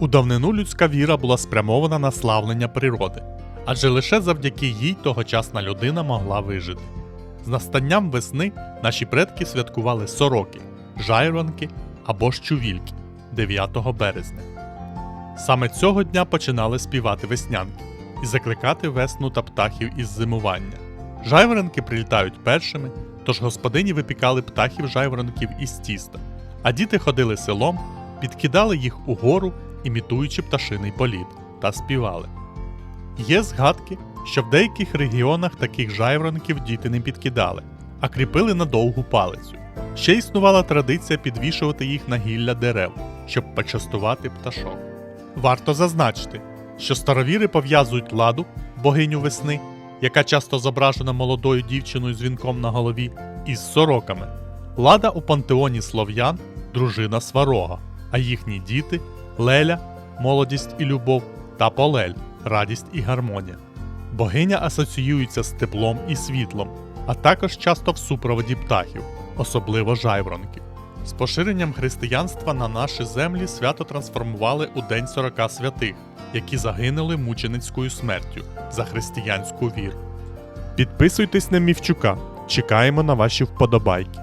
У давнину людська віра була спрямована на славлення природи, адже лише завдяки їй тогочасна людина могла вижити. З настанням весни наші предки святкували сороки, жайронки або ж чувільки 9 березня. Саме цього дня починали співати веснянки і закликати весну та птахів із зимування. Жайворонки прилітають першими, тож господині випікали птахів жайворонків із тіста, а діти ходили селом, підкидали їх угору, імітуючи пташиний політ, та співали. Є згадки, що в деяких регіонах таких жайворонків діти не підкидали, а кріпили на довгу палицю. Ще існувала традиція підвішувати їх на гілля дерев, щоб почастувати пташок. Варто зазначити, що старовіри пов'язують ладу, богиню весни, яка часто зображена молодою дівчиною з вінком на голові, із сороками. Лада у пантеоні слов'ян дружина сварога, а їхні діти Леля, молодість і любов, та Полель, радість і гармонія. Богиня асоціюється з теплом і світлом, а також часто в супроводі птахів, особливо жайворонків. З поширенням християнства на наші землі свято трансформували у День Сорока святих, які загинули мученицькою смертю за християнську віру. Підписуйтесь на Мівчука, чекаємо на ваші вподобайки.